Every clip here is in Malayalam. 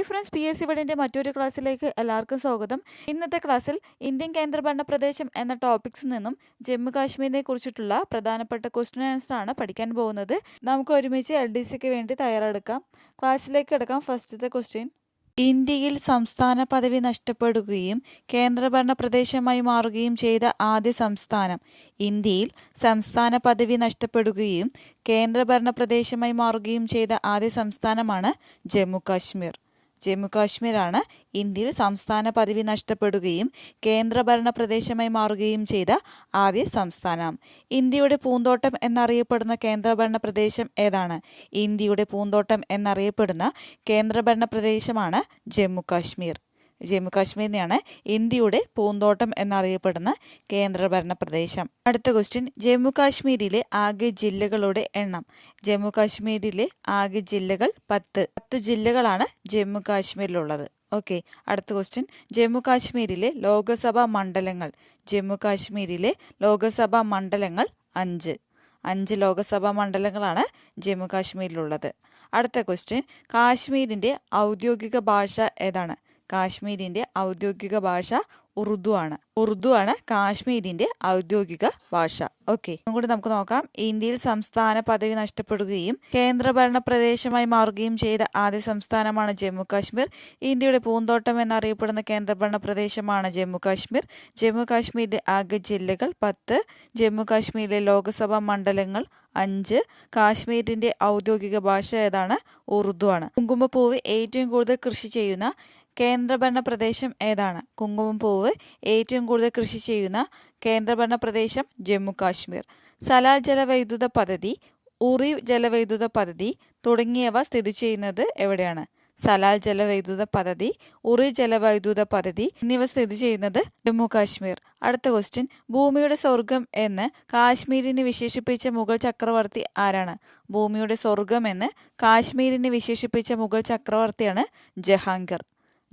Hi friends P S C വടിന്റെ മറ്റൊരു ക്ലാസ്സിലേക്ക് എല്ലാവർക്കും സ്വാഗതം. ഇന്നത്തെ ക്ലാസ്സിൽ ഇന്ത്യൻ കേന്ദ്രഭരണ പ്രദേശം എന്ന ടോപ്പിക്സിൽ നിന്നും ജമ്മു കാശ്മീരിനെ കുറിച്ചിട്ടുള്ള പ്രധാനപ്പെട്ട ക്വസ്റ്റ്യൻ ആൻസർ ആണ് പഠിക്കാൻ പോകുന്നത്. നമുക്ക് ഒരുമിച്ച് എൽ ഡി സിക്ക് വേണ്ടി തയ്യാറെടുക്കാം. ക്ലാസ്സിലേക്ക് എടുക്കാം ഫസ്റ്റത്തെ ക്വസ്റ്റ്യൻ ഇന്ത്യയിൽ സംസ്ഥാന പദവി നഷ്ടപ്പെടുകയും കേന്ദ്രഭരണ പ്രദേശമായി മാറുകയും ചെയ്ത ആദ്യ സംസ്ഥാനം ഇന്ത്യയിൽ സംസ്ഥാന പദവി നഷ്ടപ്പെടുകയും കേന്ദ്രഭരണ പ്രദേശമായി മാറുകയും ചെയ്ത ആദ്യ സംസ്ഥാനമാണ് ജമ്മു കാശ്മീർ. ജമ്മു കാശ്മീരാണ് ഇന്ത്യയിൽ സംസ്ഥാന പദവി നഷ്ടപ്പെടുകയും കേന്ദ്രഭരണ പ്രദേശമായി മാറുകയും ചെയ്ത ആദ്യ സംസ്ഥാനം. ഇന്ത്യയുടെ പൂന്തോട്ടം എന്നറിയപ്പെടുന്ന കേന്ദ്രഭരണ പ്രദേശം ഏതാണ്? ഇന്ത്യയുടെ പൂന്തോട്ടം എന്നറിയപ്പെടുന്ന കേന്ദ്രഭരണ പ്രദേശമാണ് ജമ്മു കാശ്മീർ. ജമ്മു കാശ്മീരിനെയാണ് ഇന്ത്യയുടെ പൂന്തോട്ടം എന്നറിയപ്പെടുന്ന കേന്ദ്രഭരണ പ്രദേശം അടുത്ത ക്വസ്റ്റ്യൻ ജമ്മു കാശ്മീരിലെ ആകെ ജില്ലകളുടെ എണ്ണം. ജമ്മു കാശ്മീരിലെ ആകെ ജില്ലകൾ പത്ത്. പത്ത് ജില്ലകളാണ് ജമ്മു കാശ്മീരിലുള്ളത് ഓക്കെ അടുത്ത ക്വസ്റ്റ്യൻ ജമ്മു കാശ്മീരിലെ ലോകസഭാ മണ്ഡലങ്ങൾ. ജമ്മു കാശ്മീരിലെ ലോകസഭാ മണ്ഡലങ്ങൾ അഞ്ച്. അഞ്ച് ലോകസഭാ മണ്ഡലങ്ങളാണ് ജമ്മു കാശ്മീരിലുള്ളത് അടുത്ത ക്വസ്റ്റ്യൻ കാശ്മീരിന്റെ ഔദ്യോഗിക ഭാഷ ഏതാണ്? കാശ്മീരിന്റെ ഔദ്യോഗിക ഭാഷ ഉറുദു ആണ്. ഉറുദു ആണ് കാശ്മീരിന്റെ ഔദ്യോഗിക ഭാഷ. ഓക്കെ കൂടി നമുക്ക് നോക്കാം. ഇന്ത്യയിൽ സംസ്ഥാന പദവി നഷ്ടപ്പെടുകയും കേന്ദ്രഭരണ പ്രദേശമായി മാറുകയും ചെയ്ത ആദ്യ സംസ്ഥാനമാണ് ജമ്മു കാശ്മീർ. ഇന്ത്യയുടെ പൂന്തോട്ടം എന്നറിയപ്പെടുന്ന കേന്ദ്രഭരണ പ്രദേശമാണ് ജമ്മു കാശ്മീർ. ജമ്മു കാശ്മീരിലെ ആകെ ജില്ലകൾ പത്ത് ജമ്മു കാശ്മീരിലെ ലോകസഭാ മണ്ഡലങ്ങൾ അഞ്ച് കാശ്മീരിന്റെ ഔദ്യോഗിക ഭാഷ ഏതാണ്? ഉറുദു ആണ്. കുങ്കുമപ്പൂവ് ഏറ്റവും കൂടുതൽ കൃഷി ചെയ്യുന്ന കേന്ദ്രഭരണ പ്രദേശം ഏതാണ് കുങ്കുമപ്പൂവ് ഏറ്റവും കൂടുതൽ കൃഷി ചെയ്യുന്ന കേന്ദ്രഭരണ പ്രദേശം ജമ്മു കാശ്മീർ. സലാൽ ജലവൈദ്യുത പദ്ധതി ഉറി ജലവൈദ്യുത പദ്ധതി തുടങ്ങിയവ സ്ഥിതി ചെയ്യുന്നത് എവിടെയാണ്? സലാൽ ജലവൈദ്യുത പദ്ധതി ഉറി ജലവൈദ്യുത പദ്ധതി എന്നിവ സ്ഥിതി ചെയ്യുന്നത് ജമ്മു കാശ്മീർ. അടുത്ത ക്വസ്റ്റ്യൻ ഭൂമിയുടെ സ്വർഗം എന്ന് കാശ്മീരിനെ വിശേഷിപ്പിച്ച മുഗൾ ചക്രവർത്തി ആരാണ്? ഭൂമിയുടെ സ്വർഗം എന്ന് കാശ്മീരിനെ വിശേഷിപ്പിച്ച മുഗൾ ചക്രവർത്തിയാണ് ജഹാംഗീർ.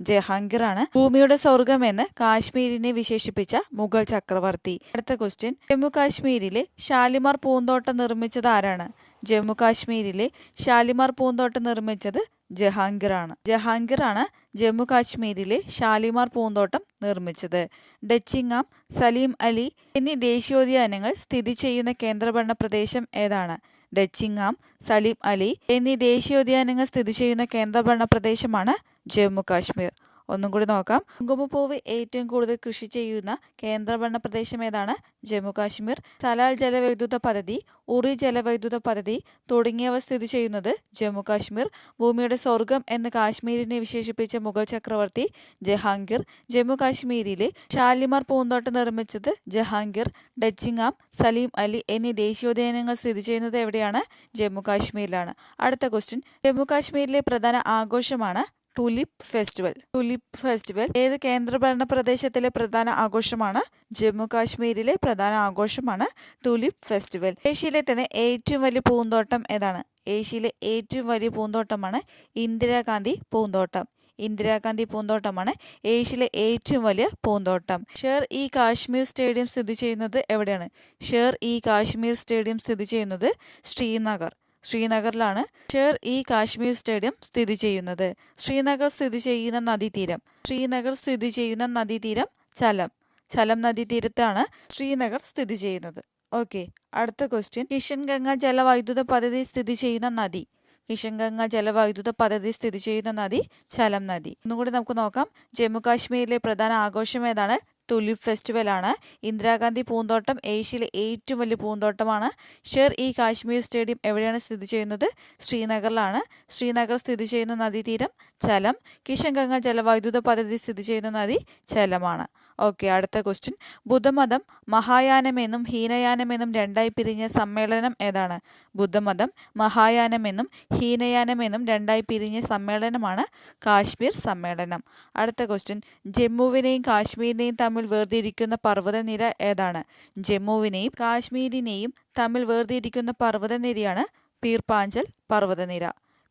ജഹാംഗീറാണ് ഭൂമിയുടെ സ്വർഗം എന്ന് കാശ്മീരിനെ വിശേഷിപ്പിച്ച മുഗൾ ചക്രവർത്തി. അടുത്ത ക്വസ്റ്റ്യൻ ജമ്മു കാശ്മീരിലെ ഷാലിമാർ പൂന്തോട്ടം നിർമ്മിച്ചത് ആരാണ്? ജമ്മു കാശ്മീരിലെ ഷാലിമാർ പൂന്തോട്ടം നിർമ്മിച്ചത് ജഹാംഗീറാണ്. ജഹാംഗീറാണ് ജമ്മു കാശ്മീരിലെ ഷാലിമാർ പൂന്തോട്ടം നിർമ്മിച്ചത്. ഡച്ചിങ്ങാം സലീം അലി എന്നീ ദേശീയോദ്യാനങ്ങൾ സ്ഥിതി ചെയ്യുന്ന കേന്ദ്രഭരണ പ്രദേശം ഏതാണ്? ഡച്ചിങ്ങാം സലീം അലി എന്നീ ദേശീയോദ്യാനങ്ങൾ സ്ഥിതി ചെയ്യുന്ന കേന്ദ്രഭരണ പ്രദേശമാണ് ജമ്മു കാശ്മീർ. ഒന്നും കൂടി നോക്കാം. കുങ്കുമപ്പൂവ് ഏറ്റവും കൂടുതൽ കൃഷി ചെയ്യുന്ന കേന്ദ്രഭരണ പ്രദേശം ഏതാണ്? ജമ്മു കാശ്മീർ. സലാൽ ജലവൈദ്യുത പദ്ധതി ഉറി ജലവൈദ്യുത പദ്ധതി തുടങ്ങിയവ സ്ഥിതി ചെയ്യുന്നത് ജമ്മു കാശ്മീർ. ഭൂമിയുടെ സ്വർഗം എന്ന് കാശ്മീരിനെ വിശേഷിപ്പിച്ച മുഗൾ ചക്രവർത്തി ജഹാംഗീർ. ജമ്മു കാശ്മീരിലെ ഷാലിമാർ പൂന്തോട്ടം നിർമ്മിച്ചത് ജഹാംഗീർ. ഡച്ചിങ്ങാം സലീം അലി എന്നീ ദേശീയോദ്യാനങ്ങൾ സ്ഥിതി ചെയ്യുന്നത് എവിടെയാണ്? ജമ്മു കാശ്മീരിലാണ്. അടുത്ത ക്വസ്റ്റ്യൻ ജമ്മു കാശ്മീരിലെ പ്രധാന ആഘോഷമാണ് ടുലിപ്പ് ഫെസ്റ്റിവൽ ടുലിപ്പ് ഫെസ്റ്റിവൽ ഏത് കേന്ദ്രഭരണ പ്രദേശത്തിലെ പ്രധാന ആഘോഷമാണ്? ജമ്മു കാശ്മീരിലെ പ്രധാന ആഘോഷമാണ് ടുലിപ്പ് ഫെസ്റ്റിവൽ ഏഷ്യയിലെ തന്നെ ഏറ്റവും വലിയ പൂന്തോട്ടം ഏതാണ്? ഏഷ്യയിലെ ഏറ്റവും വലിയ പൂന്തോട്ടമാണ് ഇന്ദിരാഗാന്ധി പൂന്തോട്ടം. ഇന്ദിരാഗാന്ധി പൂന്തോട്ടമാണ് ഏഷ്യയിലെ ഏറ്റവും വലിയ പൂന്തോട്ടം. ഷെർ ഇ കാശ്മീർ സ്റ്റേഡിയം സ്ഥിതി ചെയ്യുന്നത് എവിടെയാണ്? ഷെർ ഇ കാശ്മീർ സ്റ്റേഡിയം സ്ഥിതി ചെയ്യുന്നത് ശ്രീനഗർ. ശ്രീനഗറിലാണ് ഷെർ ഇ കാശ്മീർ സ്റ്റേഡിയം സ്ഥിതി ചെയ്യുന്നത്. ശ്രീനഗർ സ്ഥിതി ചെയ്യുന്ന നദീതീരം. ശ്രീനഗർ സ്ഥിതി ചെയ്യുന്ന നദീതീരം ചലം. ചലം നദീതീരത്താണ് ശ്രീനഗർ സ്ഥിതി ചെയ്യുന്നത്. ഓക്കെ അടുത്ത ക്വസ്റ്റ്യൻ കിഷൻ ഗംഗ ജലവൈദ്യുത പദ്ധതി സ്ഥിതി ചെയ്യുന്ന നദി. കിഷൻ ഗംഗ ജലവൈദ്യുത പദ്ധതി സ്ഥിതി ചെയ്യുന്ന നദി ചലം നദി. ഒന്നുകൂടി നമുക്ക് നോക്കാം. ജമ്മു കാശ്മീരിലെ പ്രധാന ആഘോഷം ഏതാണ്? ടുലിപ്പ് ഫെസ്റ്റിവലാണ് ഇന്ദിരാഗാന്ധി പൂന്തോട്ടം ഏഷ്യയിലെ ഏറ്റവും വലിയ പൂന്തോട്ടമാണ്. ഷെർ ഇ കാശ്മീർ സ്റ്റേഡിയം എവിടെയാണ് സ്ഥിതി ചെയ്യുന്നത്? ശ്രീനഗറിലാണ്. ശ്രീനഗർ സ്ഥിതി ചെയ്യുന്ന നദീതീരം ചലം. കിഷൻ ഗംഗ ജലവൈദ്യുത പദ്ധതി സ്ഥിതി ചെയ്യുന്ന നദി ചലമാണ്. ഓക്കെ അടുത്ത ക്വസ്റ്റ്യൻ ബുദ്ധമതം മഹായാനമെന്നും ഹീനയാനമെന്നും രണ്ടായി പിരിഞ്ഞ സമ്മേളനം ഏതാണ്? ബുദ്ധമതം മഹായാനമെന്നും ഹീനയാനമെന്നും രണ്ടായി പിരിഞ്ഞ സമ്മേളനമാണ് കാശ്മീർ സമ്മേളനം. അടുത്ത ക്വസ്റ്റ്യൻ ജമ്മുവിനെയും കാശ്മീരിനെയും തമ്മിൽ വേർതിരിക്കുന്ന പർവതനിര ഏതാണ്? ജമ്മുവിനെയും കാശ്മീരിനെയും തമ്മിൽ വേർതിരിക്കുന്ന പർവതനിരയാണ് പീർപ്പാഞ്ചൽ പർവതനിര.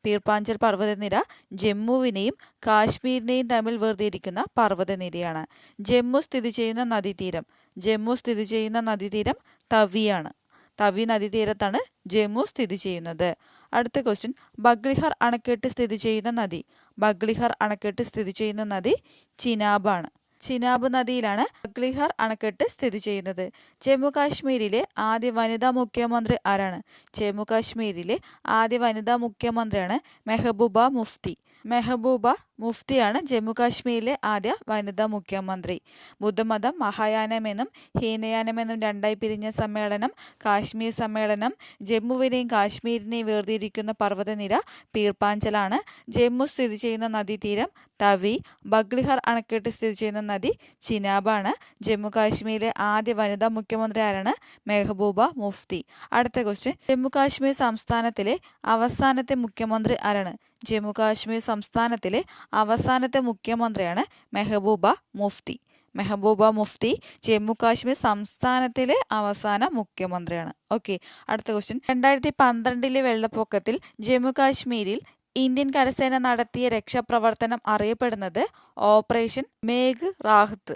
പീർപ്പാഞ്ചൽ പർവതനിര ജമ്മുവിനെയും കാശ്മീരിനെയും തമ്മിൽ വേർതിരിക്കുന്ന പർവതനിരയാണ്. ജമ്മു സ്ഥിതി ചെയ്യുന്ന നദീതീരം. ജമ്മു സ്ഥിതി ചെയ്യുന്ന നദീതീരം തവിയാണ്. തവി നദീതീരത്താണ് ജമ്മു സ്ഥിതി ചെയ്യുന്നത്. അടുത്ത ക്വസ്റ്റ്യൻ ബഗ്ലിഹർ അണക്കെട്ട് സ്ഥിതി ചെയ്യുന്ന നദി. ബഗ്ലിഹർ അണക്കെട്ട് സ്ഥിതി ചെയ്യുന്ന നദി ചിനാബാണ്. ചിനാബ് നദിയിലാണ് അഗ്ലിഹർ അണക്കെട്ട് സ്ഥിതി ചെയ്യുന്നത്. ജമ്മു കാശ്മീരിലെ ആദ്യ വനിതാ മുഖ്യമന്ത്രി ആരാണ്? ജമ്മു കാശ്മീരിലെ ആദ്യ വനിതാ മുഖ്യമന്ത്രിയാണ് മെഹബൂബ മുഫ്തി. മെഹബൂബ മുഫ്തിയാണ് ജമ്മുകാശ്മീരിലെ ആദ്യ വനിതാ മുഖ്യമന്ത്രി. ബുദ്ധമതം മഹായാനമെന്നും ഹീനയാനമെന്നും രണ്ടായി പിരിഞ്ഞ സമ്മേളനം കാശ്മീർ സമ്മേളനം ജമ്മുവിനെയും കാശ്മീരിനെയും വേർതിരിക്കുന്ന പർവതനിര പീർപ്പാഞ്ചലാണ്. ജമ്മു സ്ഥിതി ചെയ്യുന്ന നദീതീരം തവി ബഗ്ലിഹർ അണക്കെട്ട് സ്ഥിതി ചെയ്യുന്ന നദി ചിനാബാണ്. ജമ്മുകാശ്മീരിലെ ആദ്യ വനിതാ മുഖ്യമന്ത്രി ആരാണ്? മെഹബൂബ മുഫ്തി. അടുത്ത ക്വസ്റ്റ്യൻ ജമ്മുകാശ്മീർ സംസ്ഥാനത്തിലെ അവസാനത്തെ മുഖ്യമന്ത്രി ആരാണ്? ജമ്മുകാശ്മീർ സംസ്ഥാനത്തിലെ അവസാനത്തെ മുഖ്യമന്ത്രിയാണ് മെഹബൂബ മുഫ്തി. മെഹബൂബ മുഫ്തി ജമ്മു കാശ്മീർ സംസ്ഥാനത്തിലെ അവസാന മുഖ്യമന്ത്രിയാണ്. ഓക്കെ അടുത്ത ക്വസ്റ്റ്യൻ രണ്ടായിരത്തി പന്ത്രണ്ടിലെ വെള്ളപ്പൊക്കത്തിൽ ജമ്മു കാശ്മീരിൽ ഇന്ത്യൻ കരസേന നടത്തിയ രക്ഷാപ്രവർത്തനം അറിയപ്പെടുന്നത് ഓപ്പറേഷൻ മേഘ് റാഹത്ത്.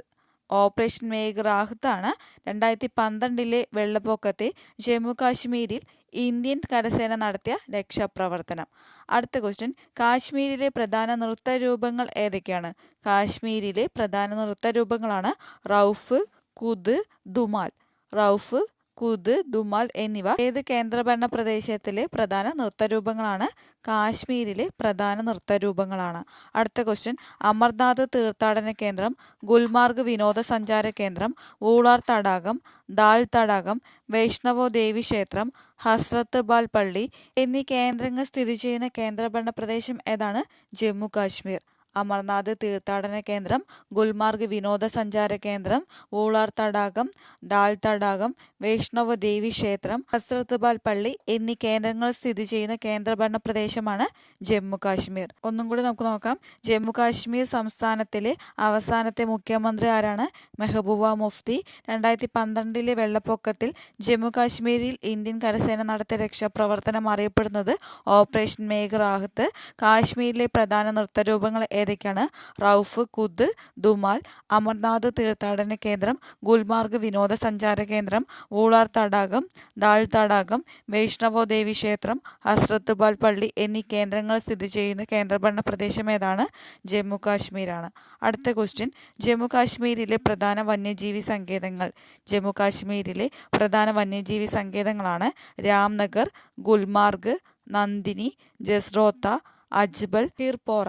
ഓപ്പറേഷൻ മേഘ് റാഹത്ത് ആണ് രണ്ടായിരത്തി പന്ത്രണ്ടിലെ വെള്ളപ്പൊക്കത്തെ ജമ്മു കാശ്മീരിൽ ഇന്ത്യൻ കരസേന നടത്തിയ രക്ഷാപ്രവർത്തനം. അടുത്ത ക്വസ്റ്റ്യൻ കാശ്മീരിലെ പ്രധാന നൃത്ത രൂപങ്ങൾ ഏതൊക്കെയാണ്? കാശ്മീരിലെ പ്രധാന നൃത്ത രൂപങ്ങളാണ് റൗഫ് കുദ് ദുമാൽ. റൗഫ് കുദ് ദുമാൽ എന്നിവ ഏത് കേന്ദ്രഭരണ പ്രദേശത്തിലെ പ്രധാന നൃത്തരൂപങ്ങളാണ്? കാശ്മീരിലെ പ്രധാന നൃത്തരൂപങ്ങളാണ്. അടുത്ത ക്വസ്റ്റ്യൻ അമർനാഥ് തീർത്ഥാടന കേന്ദ്രം ഗുൽമാർഗ് വിനോദസഞ്ചാര കേന്ദ്രം വൂളാർ തടാകം ദാൽ തടാകം വൈഷ്ണവോ ദേവി ക്ഷേത്രം ഹസ്രത്ത് ബാൽ പള്ളി എന്നീ കേന്ദ്രങ്ങൾ സ്ഥിതി ചെയ്യുന്ന കേന്ദ്രഭരണ പ്രദേശം ഏതാണ്? ജമ്മു കാശ്മീർ. അമർനാഥ് തീർത്ഥാടന കേന്ദ്രം ഗുൽമാർഗ് വിനോദസഞ്ചാര കേന്ദ്രം വൂളാർ തടാകം ദാൽ തടാകം വൈഷ്ണവ ദേവി ക്ഷേത്രം ഹസ്രത്ബാൽ പള്ളി എന്നീ കേന്ദ്രങ്ങൾ സ്ഥിതി ചെയ്യുന്ന കേന്ദ്രഭരണ പ്രദേശമാണ് ജമ്മു കാശ്മീർ. ഒന്നും കൂടി നമുക്ക് നോക്കാം. ജമ്മു കാശ്മീർ സംസ്ഥാനത്തിലെ അവസാനത്തെ മുഖ്യമന്ത്രി ആരാണ്? മെഹബൂബ മുഫ്തി. രണ്ടായിരത്തി പന്ത്രണ്ടിലെ വെള്ളപ്പൊക്കത്തിൽ ജമ്മു കാശ്മീരിൽ ഇന്ത്യൻ കരസേന നടത്തിയ രക്ഷാപ്രവർത്തനം അറിയപ്പെടുന്നത് ഓപ്പറേഷൻ മേഘ് റാഹത്ത്. കാശ്മീരിലെ പ്രധാന നൃത്തരൂപങ്ങൾ ഏതൊക്കെയാണ് റൌഫ് കുദ് ദുമാൽ അമർനാഥ് തീർത്ഥാടന കേന്ദ്രം ഗുൽമാർഗ് വിനോദസഞ്ചാര കേന്ദ്രം വൂളാർ തടാകം ദാൽ തടാകം വൈഷ്ണവോ ദേവി ക്ഷേത്രം ഹസ്രത്ത് ബാൽ പള്ളി എന്നീ കേന്ദ്രങ്ങൾ സ്ഥിതി ചെയ്യുന്ന കേന്ദ്രഭരണ പ്രദേശം ഏതാണ്? ജമ്മു കാശ്മീരാണ്. അടുത്ത ക്വസ്റ്റ്യൻ ജമ്മു കാശ്മീരിലെ പ്രധാന വന്യജീവി സങ്കേതങ്ങൾ. ജമ്മു കാശ്മീരിലെ പ്രധാന വന്യജീവി സങ്കേതങ്ങളാണ് രാംനഗർ ഗുൽമാർഗ് നന്ദിനി ജസ്രോത്ത അജ്ബൽ ഹിർപോറ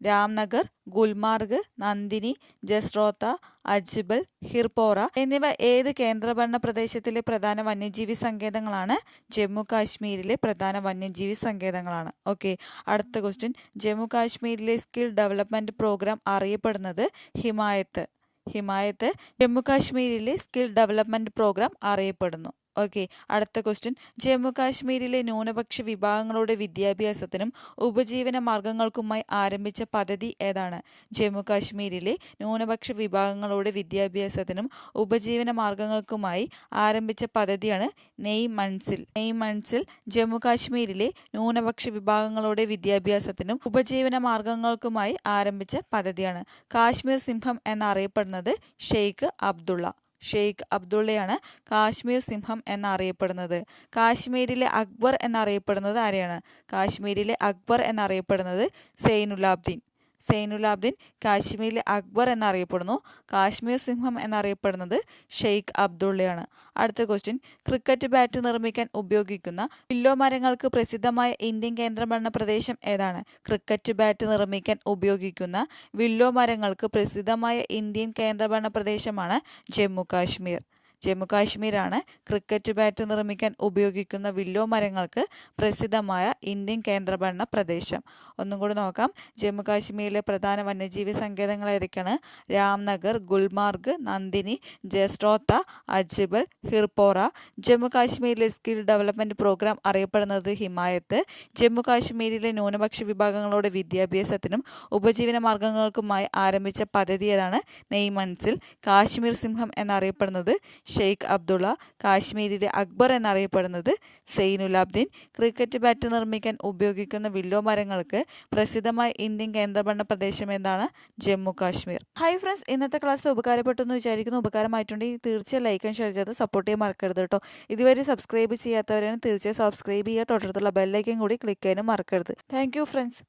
രാംനഗർ ഗുൽമാർഗ് നന്ദിനി ജസ്രോത്ത അജ്ബൽ ഹിർപോറ എന്നിവ ഏത് കേന്ദ്രഭരണ പ്രദേശത്തിലെ പ്രധാന വന്യജീവി സങ്കേതങ്ങളാണ്? ജമ്മു കാശ്മീരിലെ പ്രധാന വന്യജീവി സങ്കേതങ്ങളാണ്. ഓക്കെ. അടുത്ത ക്വസ്റ്റ്യൻ ജമ്മു കാശ്മീരിലെ സ്കിൽ ഡെവലപ്മെന്റ് പ്രോഗ്രാം അറിയപ്പെടുന്നത് ഹിമായത്ത്. ഹിമായത്ത് ജമ്മു കാശ്മീരിലെ സ്കിൽ ഡെവലപ്മെന്റ് പ്രോഗ്രാം അറിയപ്പെടുന്നു. ഓക്കെ അടുത്ത ക്വസ്റ്റ്യൻ ജമ്മു കാശ്മീരിലെ ന്യൂനപക്ഷ വിഭാഗങ്ങളുടെ വിദ്യാഭ്യാസത്തിനും ഉപജീവന മാർഗങ്ങൾക്കുമായി ആരംഭിച്ച പദ്ധതി ഏതാണ്? ജമ്മു കാശ്മീരിലെ ന്യൂനപക്ഷ വിഭാഗങ്ങളുടെ വിദ്യാഭ്യാസത്തിനും ഉപജീവന മാർഗങ്ങൾക്കുമായി ആരംഭിച്ച പദ്ധതിയാണ് നെയ് മൺസിൽ. നെയ് മൺസിൽ ജമ്മു കാശ്മീരിലെ ന്യൂനപക്ഷ വിഭാഗങ്ങളുടെ വിദ്യാഭ്യാസത്തിനും ഉപജീവന മാർഗങ്ങൾക്കുമായി ആരംഭിച്ച പദ്ധതിയാണ്. കാശ്മീർ സിംഹം എന്നറിയപ്പെടുന്നത് ഷെയ്ഖ് അബ്ദുള്ള. ഷെയ്ഖ് അബ്ദുള്ളയാണ് കാശ്മീർ സിംഹം എന്നറിയപ്പെടുന്നത്. കാശ്മീരിലെ അക്ബർ എന്നറിയപ്പെടുന്നത് ആരെയാണ്? കാശ്മീരിലെ അക്ബർ എന്നറിയപ്പെടുന്നത് സൈനുലാബ്ദീൻ സൈനുലാബ്ദീൻ കാശ്മീരിലെ അക്ബർ എന്നറിയപ്പെടുന്നു. കാശ്മീർ സിംഹം എന്നറിയപ്പെടുന്നത് ഷെയ്ഖ് അബ്ദുള്ളയാണ്. അടുത്ത ക്വസ്റ്റ്യൻ ക്രിക്കറ്റ് ബാറ്റ് നിർമ്മിക്കാൻ ഉപയോഗിക്കുന്ന പില്ലോ മരങ്ങൾക്ക് പ്രസിദ്ധമായ ഇന്ത്യൻ കേന്ദ്രഭരണ പ്രദേശം ഏതാണ്? ക്രിക്കറ്റ് ബാറ്റ് നിർമ്മിക്കാൻ ഉപയോഗിക്കുന്ന വില്ലോ മരങ്ങൾക്ക് പ്രസിദ്ധമായ ഇന്ത്യൻ കേന്ദ്രഭരണ പ്രദേശമാണ് ജമ്മു കാശ്മീർ. ജമ്മു കാശ്മീരാണ് ക്രിക്കറ്റ് ബാറ്റ് നിർമ്മിക്കാൻ ഉപയോഗിക്കുന്ന വില്ലോ മരങ്ങൾക്ക് പ്രസിദ്ധമായ ഇന്ത്യൻ കേന്ദ്രഭരണ പ്രദേശം. ഒന്നും കൂടി നോക്കാം. ജമ്മു കാശ്മീരിലെ പ്രധാന വന്യജീവി സങ്കേതങ്ങൾ ഏതൊക്കെയാണ്? രാംനഗർ ഗുൽമാർഗ് നന്ദിനി ജസ്രോത്ത അജിബൽ ഹിർപോറ. ജമ്മു കാശ്മീരിലെ സ്കിൽ ഡെവലപ്മെന്റ് പ്രോഗ്രാം അറിയപ്പെടുന്നത് ഹിമായത്ത്. ജമ്മു കാശ്മീരിലെ ന്യൂനപക്ഷ വിഭാഗങ്ങളുടെ വിദ്യാഭ്യാസത്തിനും ഉപജീവന മാർഗങ്ങൾക്കുമായി ആരംഭിച്ച പദ്ധതി ഏതാണ്? നെയ്മൺസിൽ കാശ്മീർ സിംഹം എന്നറിയപ്പെടുന്നത് ഷെയ്ഖ് അബ്ദുള്ള കാശ്മീരിലെ അക്ബർ എന്നറിയപ്പെടുന്നത് സെയ്നുലാബ്ദീൻ ക്രിക്കറ്റ് ബാറ്റ് നിർമ്മിക്കാൻ ഉപയോഗിക്കുന്ന വില്ലോ മരങ്ങൾക്ക് പ്രസിദ്ധമായ ഇന്ത്യൻ കേന്ദ്രഭരണ പ്രദേശം എന്താണ് ജമ്മു കാശ്മീർ. ഹൈ ഫ്രണ്ട്സ് ഇന്നത്തെ ക്ലാസ് ഉപകാരപ്പെട്ടു എന്ന് വിചാരിക്കുന്നു. ഉപകാരമായിട്ടുണ്ടെങ്കിൽ തീർച്ചയായും ലൈക്ക് ആൻഡ് ഷെയർ ചെയ്ത് സപ്പോർട്ട് ചെയ്യാൻ മറക്കരുത് കേട്ടോ. ഇതുവരെ സബ്സ്ക്രൈബ് ചെയ്യാത്തവരാണ് തീർച്ചയായും സബ്സ്ക്രൈബ് ചെയ്യുക. തൊട്ടടുത്തുള്ള ബെല്ലൈക്കൻ കൂടി ക്ലിക്ക് ചെയ്യാനും മറക്കരുത്. Thank friends